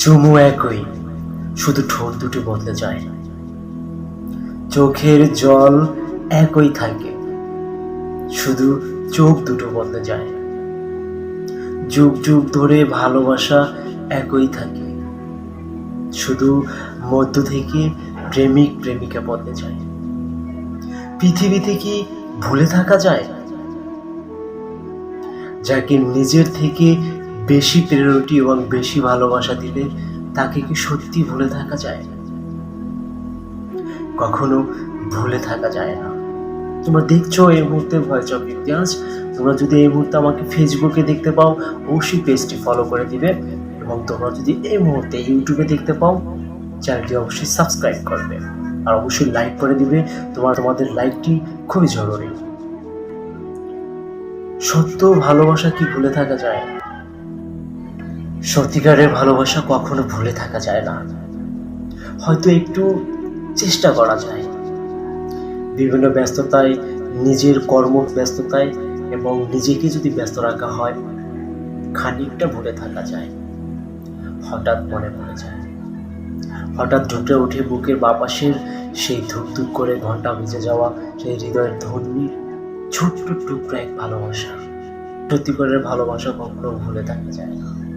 চুমু একই, শুধু ঠোঁট দুটো বদলে যায়। চোখের জল একই থাকে, শুধু চোখ দুটো বদলে যায়। যুগ যুগ ধরে ভালোবাসা একই থাকে, শুধু মধ্য থেকে প্রেমিক প্রেমিকা বদলে যায়। পৃথিবীতে কি ভুলে থাকা যায়, যাকে নিজের থেকে বেশি প্রেরণটি এবং বেশি ভালোবাসা দিলে তাকে কি সত্যি ভুলে থাকা যায়? কখনো ভুলে থাকা যায় না। তোমরা দেখছ এই মুহূর্তে ভয়েস অফ ইতিহাস তোমরা যদি এই মুহূর্তে আমাকে ফেসবুকে দেখতে পাও, অবশ্যই পেজটি ফলো করে দিবে এবং তোমরা যদি এই মুহূর্তে ইউটিউবে দেখতে পাও চ্যানেলটি অবশ্যই সাবস্ক্রাইব করবে আর অবশ্যই লাইক করে দিবে। তোমার, তোমাদের লাইকটি খুবই জরুরি। সত্য ভালোবাসা কি ভুলে থাকা যায়? সত্যিকারের ভালোবাসা কখনো ভুলে থাকা যায় না। হয়তো একটু চেষ্টা করা যায়। বিভিন্ন ব্যস্ততায়, নিজের কর্ম ব্যস্ততায় এবং নিজেকে যদি ব্যস্ত রাখা হয়, খানিকটা ভুলে থাকা যায়। হঠাৎ মনে পড়ে যায়। হঠাৎ ঢুকে উঠে বুকের বাপাসের সেই ধুক ধুক করে ঘণ্টা বেজে যাওয়া সেই হৃদয়ের ধর্মীর ছোট্ট টুকরো এক ভালোবাসা। সত্যিকারের ভালোবাসা কখনো ভুলে থাকা যায় না।